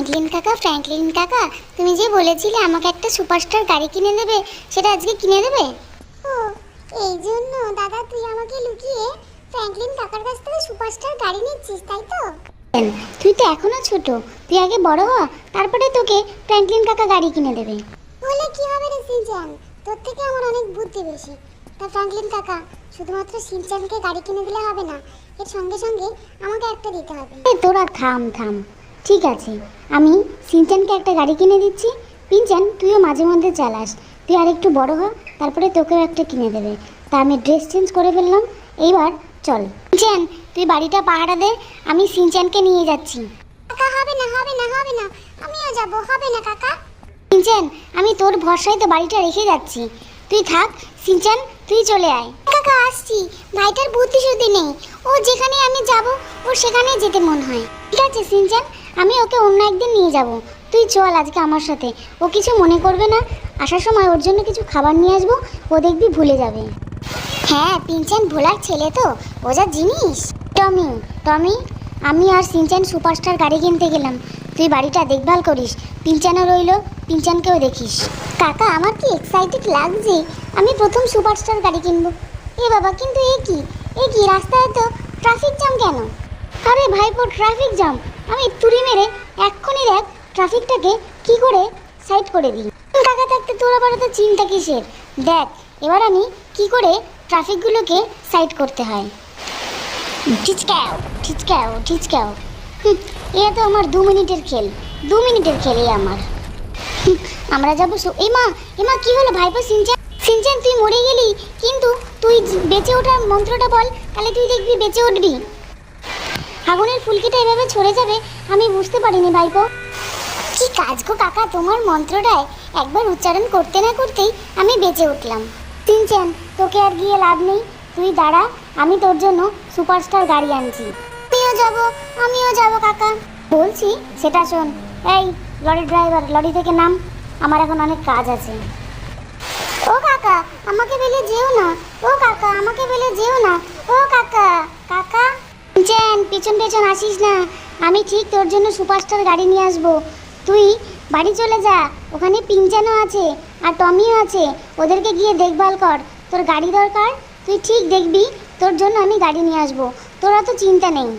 Franklin কাকা Franklin কাকা তুমি যে বলেছিলে আমাকে একটা সুপারস্টার গাড়ি কিনে দেবে সেটা আজকে কিনে দেবে? ও এই জন্য দাদা তুই আমাকে লুকিয়ে ফ্র্যাঙ্কলিন কাকার কাছ থেকে সুপারস্টার গাড়ি নিচ্ছিস তাই তো? তুই তো এখনও ছোট তুই আগে বড় হ তারপরে তোকে ফ্র্যাঙ্কলিন কাকা গাড়ি কিনে দেবে। বলে কি হবে রে সিনচান? তোর থেকে আমার অনেক বুদ্ধি বেশি। তা ফ্র্যাঙ্কলিন কাকা শুধুমাত্র সিনচানকে গাড়ি কিনে দিলে হবে না এর সঙ্গে সঙ্গে আমাকে একটা দিতে হবে। তোরা থাম থাম। ঠিক আছে আমি সিনচানকে একটা গাড়ি কিনে দিচ্ছি। পিনচান তুইও মাঝে মধ্যে চালাস। তুই আর একটু বড় হ তারপরে তোকেও একটা কিনে দেবে। তা আমি ড্রেস চেঞ্জ করে ফেললাম। এইবার চল। সিনচান তুই বাড়িটা পাহারা দে আমি সিনচানকে নিয়ে যাচ্ছি। কাকা হবে না হবে না হবে না। আমিও যাব হবে না কাকা। সিনচান আমি তোর ভরসায় তো বাড়িটা রেখে যাচ্ছি। তুই থাক সিনচান তুই চলে আয়। কাকা আসছি। ভাইটার বুদ্ধি শুদ্ধি নেই। ও যেখানে আমি যাব ওর সেখানেই যেতে মন হয়। ঠিক আছে সিনচান আমি ওকে অন্য একদিন নিয়ে যাব। তুই চল আজকে আমার সাথে। ও কিছু মনে করবে না। আসার সময় ওর জন্য কিছু খাবার নিয়ে আসব। ও দেখবি ভুলে যাবে। হ্যাঁ পিনচান ভোলার ছেলে তো। ও যা জিনিস। টমি টমি, আমি আর সিনচান সুপারস্টার গাড়ি কিনতে গেলাম। তুই বাড়িটা দেখভাল করিস। পিনচানও রইল। পিনচানকেও দেখিস। কাকা, আমার কি এক্সাইটেড লাগছে? আমি প্রথম সুপারস্টার গাড়ি কিনবো। এ বাবা, কিন্তু এ কি? এ কি, রাস্তায় তো ট্রাফিক জ্যাম কেন? আরে ভাইপো ট্রাফিক জ্যাম আমি তুড়ি মেরে এক্ষুনি দেখ ট্রাফিকটাকে কি করে সাইড করে দিই। কাকা থাকতে তোর আবার তো চিন্তা কিসের? দেখ, এবার আমি কি করে ট্রাফিকগুলোকে সাইড করতে হয়। ঠিচকাও ঠিচকাও ঠিচকাও এ তো আমার দু মিনিটের খেল, দু মিনিটের খেলই আমার। আমরা যাব এই মা, এ মা, কি হলো ভাইপো সিনচান সিনচান তুই মরে গেলি, কিন্তু তুই বেঁচে ওঠার মন্ত্রটা বল, তাহলে তুই দেখবি বেঁচে উঠবি। আগুনের ফুলকিটা এভাবে ছড়ে যাবে, আমি বুঝতে পারিনি ভাইপো। কি কাজ গো কাকা, তোমার মন্ত্রটায় একবার উচ্চারণ করতে না করতেই আমি বেঁচে উঠলাম। সিনচান তোকে আর গিয়ে লাভ নেই। তুই দাঁড়া, আমি তোর জন্য সুপারস্টার গাড়ি আনছি। আমিও যাব আমিও যাব কাকা। বলছি, সেটা শোন। এই, লরি ড্রাইভার, লরি থেকে নাম। আমার এখন অনেক কাজ আছে। ও কাকা, আমাকে বেলে যেও না। ও কাকা, আমাকে বেলে যেও না। ও কাকা কাকা। চ্যান পেছন পেছন আসিস না। আমি ঠিক তোর জন্য সুপারস্টার গাড়ি নিয়ে আসব। তুই বাড়ি চলে যা, ওখানে পিঞ্চানও আছে আর টমিও আছে। ওদেরকে গিয়ে দেখভাল কর, তোর গাড়ি দরকার। তুই ঠিক দেখবি, তোর জন্য আমি গাড়ি নিয়ে আসব। তোরা তো চিন্তা নেই।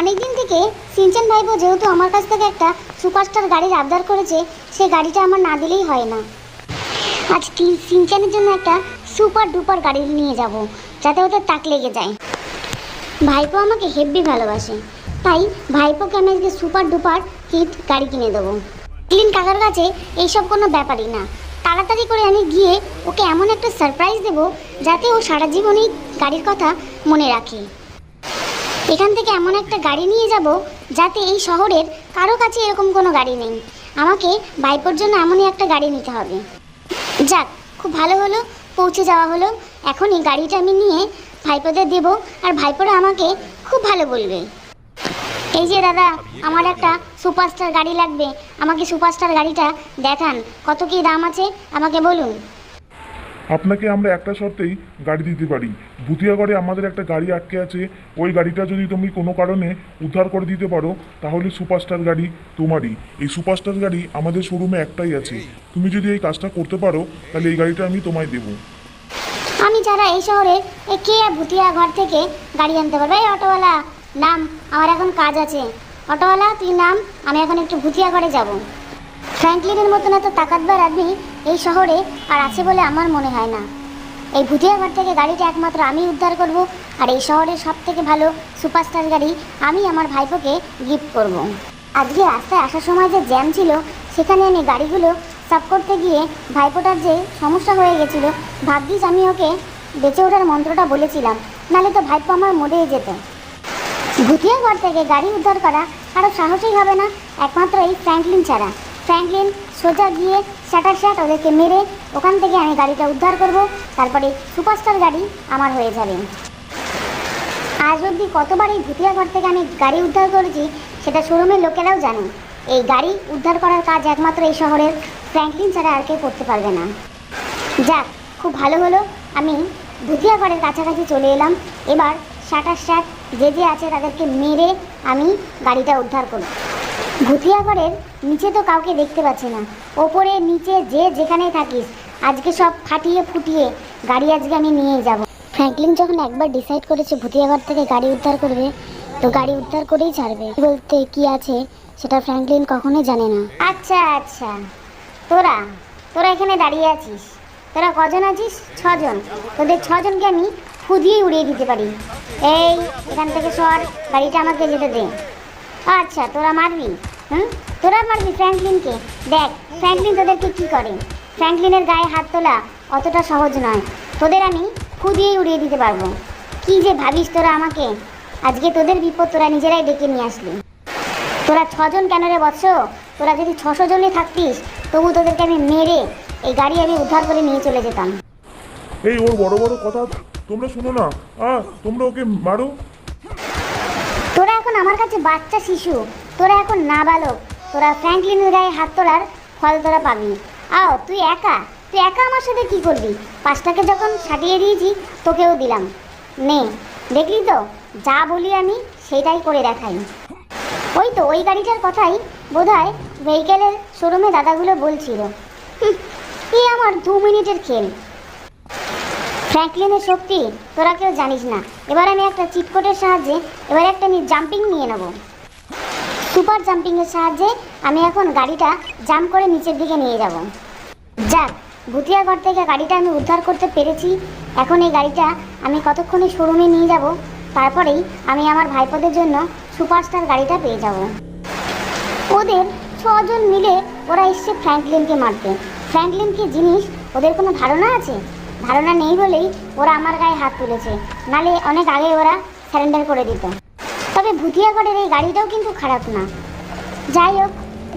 অনেকদিন থেকে সিনচান ভাইপো যেহেতু আমার কাছ থেকে একটা সুপারস্টার গাড়ির আবদার করেছে, সে গাড়িটা আমার না দিলেই হয় না। আজ সিনচানের জন্য একটা সুপার ডুপার গাড়ি নিয়ে যাব, যাতে ওদের তাক লেগে যায়। ভাইপো আমাকে হেব্বি ভালোবাসে। তাই ভাইপোকে আমি আজকে সুপার ডুপার হিট গাড়ি কিনে দেবো। ক্লিন কাকার কাছে এইসব কোনো ব্যাপারই না। তাড়াতাড়ি করে আমি গিয়ে ওকে এমন একটা সারপ্রাইজ দেব যাতে ও সারা জীবনই গাড়ির কথা মনে রাখে। এখান থেকে এমন একটা গাড়ি নিয়ে যাব যাতে এই শহরের কারও কাছে এরকম কোনো গাড়ি নেই। আমাকে ভাইপোর জন্য এমনই একটা গাড়ি নিতে হবে। যাক, খুব ভালো হলো, পৌঁছে যাওয়া হলো। এখনই গাড়িটা আমি নিয়ে ভাইপোদের দেব আর ভাইপোরা আমাকে খুব ভালো বলবে। এই যে দাদা, আমার একটা সুপারস্টার গাড়ি লাগবে। আমাকে সুপারস্টার গাড়িটা দেখান, কত কি দাম আছে? আমাকে বলুন। আপনাকে আমরা একটা শর্তেই গাড়ি দিতে পারি। ভুতিয়াগড়ে আমাদের একটা গাড়ি আটকে আছে। ওই গাড়িটা যদি তুমি কোনো কারণে উদ্ধার করে দিতে পারো, তাহলে সুপারস্টার গাড়ি তোমারই। এই সুপারস্টার গাড়ি আমাদের শোরুমে একটাই আছে। তুমি যদি এই কাজটা করতে পারো, তাহলে এই গাড়িটা আমি তোমায় দেবো। আমি যারা এই শহরে কে ভুতিয়া ঘর থেকে গাড়ি আনতে পারবে। এই অটোওয়ালা নাম, আমার এখন কাজ আছে। অটোওয়ালা, তুই নাম, আমি এখন একটু ভুতিয়া ঘরে যাব। ফ্র্যাঙ্কলিনের মতন এত তাকাতবার আদমি এই শহরে আর আছে বলে আমার মনে হয় না। এই ভুতিয়া ঘর থেকে গাড়িটা একমাত্র আমি উদ্ধার করব আর এই শহরের সব থেকে ভালো সুপারস্টার গাড়ি আমি আমার ভাইপোকে গিফট করব। আজকে রাস্তায় আসার সময় যে জ্যাম ছিল, সেখানে আমি গাড়িগুলো সাফ করতে গিয়ে ভাইপোটার যে সমস্যা হয়ে গেছিল, ভাগ্যিস আমি ওকে বেঁচে ওঠার মন্ত্রটা বলেছিলাম নাহলে তো ভাইপো আমার মরেই যেত। ভুটিয়া ঘর থেকে গাড়ি উদ্ধার করা আরও সাহসই হবে না, একমাত্র এই ফ্র্যাঙ্কলিন ছাড়া। ফ্র্যাঙ্কলিন সোজা গিয়ে স্যাটার স্যাট ওদেরকে মেরে ওখান থেকে আমি গাড়িটা উদ্ধার করব, তারপরে সুপারস্টার গাড়ি আমার হয়ে যাবে। আজ অবধি কতবার এই ভুটিয়া ঘর থেকে আমি গাড়ি উদ্ধার করেছি, সেটা শোরুমের লোকেরাও জানে। এই গাড়ি উদ্ধার করার কাজ একমাত্র এই শহরের ফ্র্যাঙ্কলিন ছাড়া আর কেউ করতে পারবে না। যাক, খুব ভালো হলো। আমি ভুতিয়াগড়ের কাছাকাছি চলে এলাম। এবার শাটার শাট যে যে আছে তাদেরকে মেরে আমি গাড়িটা উদ্ধার করব। ভুতিয়াগড়ের নিচে তো কাউকে দেখতে পাচ্ছি না। ওপরে, নিচে, যে যেখানে থাকিস, আজকে সব ফাটিয়ে ফুটিয়ে গাড়ি আজকে আমি নিয়েই যাব। ফ্র্যাঙ্কলিন যখন একবার ডিসাইড করেছে ভুতিয়াগড় থেকে গাড়ি উদ্ধার করবে, তো গাড়ি উদ্ধার করেই ছাড়বে। বলতে, কি আছে, সেটা ফ্র্যাঙ্কলিন কখনোই জানে না। আচ্ছা আচ্ছা। তোরা তোরা এখানে দাঁড়িয়ে আছিস। তোরা কজন আছিস? ছজন। তোদের ছজনকে আমি ফুদিয়েই উড়িয়ে দিতে পারি। এই, এখান থেকে সর গাড়িটা আমাকে যেতে দে। আচ্ছা তোরা মারবি? হুম? তোরা মারবি ফ্র্যাঙ্কলিনকে? দেখ, ফ্র্যাঙ্কলিন তোদেরকে কি করে? ফ্র্যাঙ্কলিনের গায়ে হাত তোলা অতটা সহজ নয়। তোদের আমি ফুদিয়েই উড়িয়ে দিতে পারব। কি যে ভাবিস তোরা আমাকে? আজকে তোদের বিপদ তোরা নিজেরাই ডেকে নিয়ে আসলি। তোরা ছজন কেন রে বৎস? তোরা যদি ছশো জনই থাকতিস তবু তোদেরকে আমি মেরে এই গাড়ি আমি উদ্ধার করে নিয়ে চলে যেতাম। এই ওর বড় বড় কথা তোমরা শোনো না। আ তোমরা ওকে মারো। তোরা এখন আমার কাছে বাচ্চা শিশু। তোরা এখন নাবালক। তোরা ফ্র্যাঙ্কলিনের গায়ে হাত তোলার ফল তোরা পাবি। আও তুই একা? তুই একা আমার সাথে কি করবি? পাঁচটাকে যখন সাটিয়ে দিয়েছি তোকেও দিলাম। নে দেখলি তো? যা বলি আমি সেটাই করে দেখাই। ওই তো ওই গাড়িটার কথাই বোধহয় ভেহিকেলের শোরুমে দাদাগুলো বলছিল এই আমার দু মিনিটের খেল। ফ্র্যাঙ্কলিনের শক্তি তোরা কেউ জানিস না। এবার আমি একটা চিটকোটের সাহায্যে, এবার একটা জাম্পিং নিয়ে নেব। সুপার জাম্পিংয়ের সাহায্যে আমি এখন গাড়িটা জাম্প করে নিচের দিকে নিয়ে যাব। যাক, ভুতিয়াগড় থেকে গাড়িটা আমি উদ্ধার করতে পেরেছি। এখন এই গাড়িটা আমি কতক্ষণে শোরুমে নিয়ে যাব, তারপরেই আমি আমার ভাইপোদের জন্য সুপারস্টার গাড়িটা পেয়ে যাব। ওদের ছজন মিলে ওরা এসছে ফ্র্যাঙ্কলিনকে মারতে। ফ্র্যাঙ্কলিনকে জিনিস? ওদের কোনো ধারণা আছে? ধারণা নেই বলেই ওরা আমার গায়ে হাত তুলেছে। নালে অনেক আগে ওরা স্যারেন্ডার করে দিত। তবে ভুতিয়াগড়ের এই গাড়িটাও কিন্তু খারাপ না। যাই হোক,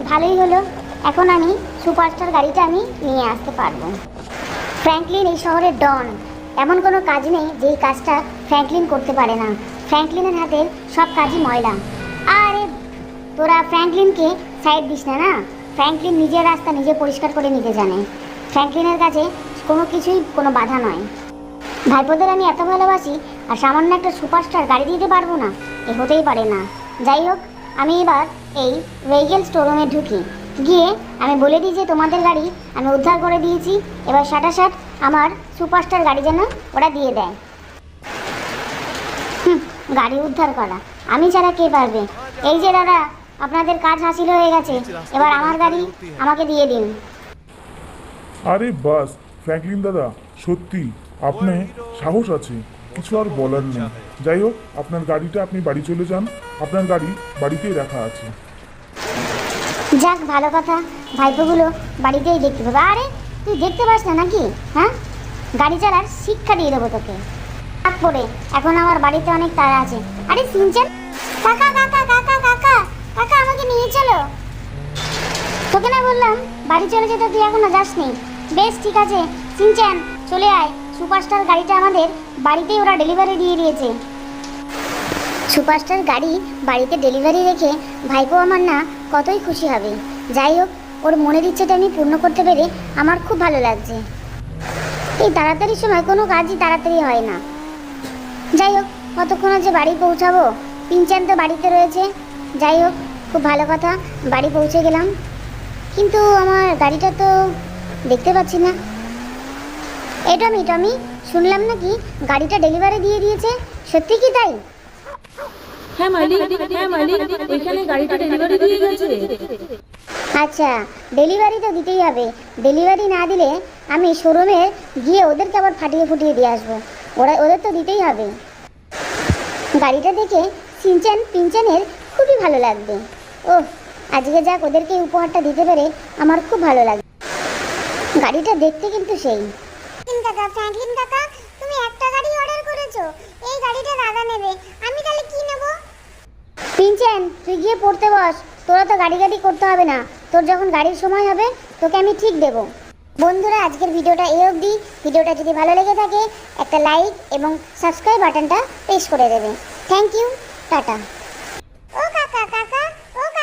ভালোই হলো। এখন আমি সুপারস্টার গাড়িটা আমি নিয়ে আসতে পারব। ফ্র্যাঙ্কলিন এই শহরের ডন। এমন কোনো কাজ নেই যেই কাজটা ফ্র্যাঙ্কলিন করতে পারে না। ফ্র্যাঙ্কলিনের হাতের সব কাজই ময়লা। আরে, তোরা ফ্র্যাঙ্কলিনকে সাইড দিস না না? ফ্র্যাঙ্কলিন নিজের রাস্তা নিজে পরিষ্কার করে নিতে জানে। ফ্র্যাঙ্কলিনের কাছে কোনো কিছুই কোনো বাধা নয়। ভাইপোদের আমি এত ভালোবাসি আর সামান্য একটা সুপারস্টার গাড়ি দিতে পারব না এ হতেই পারে না। যাই হোক আমি এবার এই ভেহিকেল স্টোরুমে ঢুকি। গিয়ে আমি বলে দিই যে তোমাদের গাড়ি আমি উদ্ধার করে দিয়েছি এবার সাটাসাট আমার সুপারস্টার গাড়ি যেন ওরা দিয়ে দেয়। হুম, গাড়ি উদ্ধার করা। আমি ছাড়া কে পারবে? এই যে দাদা আপনাদের কাজ হাসিল হয়ে গেছে। এবার আমার গাড়ি আমাকে দিয়ে দিন। আরে বাস ফ্র্যাঙ্কলিন দাদা সত্যি আপনি সাহস আছে কিছু আর বলার নেই। যাই হোক আপনার গাড়িটা আপনি বাড়ি চলে যান আপনার গাড়ি বাড়িতেই রাখা আছে। যাক ভালো কথা। ভাইপোগুলো বাড়িতেই দেখতে পাবে। আরে তুই দেখতে পাস না নাকি? হ্যাঁ? গাড়ি চালার শিক্ষা দিয়ে দেবো তোকে। পড়ে এখন আমার বাড়িতে অনেক তাড়া আছে। আরে কাকা কাকা কাকা কাকা আমাকে নিয়ে চলো তোকে না বললাম, বাড়ি চলে যেতে তুই এখনও যাসনি। বেশ, ঠিক আছে। সিনচান চলে আয়। সুপারস্টার গাড়িটা আমাদের বাড়িতেই ওরা ডেলিভারি দিয়ে দিয়েছে। সুপারস্টার গাড়ি বাড়িতে ডেলিভারি রেখে ভাইপো আমার না কতই খুশি হবে। যাই হোক, ওর মনের ইচ্ছেটা আমি পূর্ণ করতে পেরে আমার খুব ভালো লাগছে। এই তাড়াতাড়ির সময় কোনো কাজই তাড়াতাড়ি হয় না। যাই হোক, কতক্ষণ যে বাড়ি পৌঁছাবো? পিনচান তো বাড়িতে রয়েছে। যাই হোক, খুব ভালো কথা, বাড়ি পৌঁছে গেলাম। কিন্তু আমার গাড়িটা তো দেখতে পাচ্ছি না। এই টমি টমি শুনলাম নাকি গাড়িটা ডেলিভারি দিয়ে দিয়েছে? সত্যি কি তাই? হ্যাঁ মালিক হ্যাঁ মালিক এখানে গাড়িটা ডেলিভারি দিয়ে গেছে। আচ্ছা ডেলিভারি তো দিতেই হবে। ডেলিভারি না দিলে আমি শোরুমে গিয়ে ওদেরকে আবার ফাটিয়ে ফুটিয়ে দিয়ে আসব। ওরা ওদের তো দিতেই হবে। গাড়িটা দেখে সিনচান পিনচানের খুবই ভালো লাগবে। ও আজকে যাক ওদেরকে উপহারটা দিতে পেরে আমার খুব ভালো লাগে। গাড়িটা দেখতে কিন্তু সেই। কাকা ফ্র্যাঙ্কলিন কাকা তুমি একটা গাড়ি অর্ডার করেছ। এই গাড়িটা দাদা নেবে। আমি তাহলে কি নেব? পিনচেন তুই গিয়ে পড়তে বস। তোরা তো গাড়ি গাড়ি করতে হবে না। তোর যখন গাড়ির সময় হবে তোকে আমি ঠিক দেব। বন্ধুরা আজকের ভিডিওটা এই অবধি। ভিডিওটা যদি ভালো লেগে থাকে একটা লাইক এবং সাবস্ক্রাইব বাটনটা প্রেস করে দেবে। Thank you tata.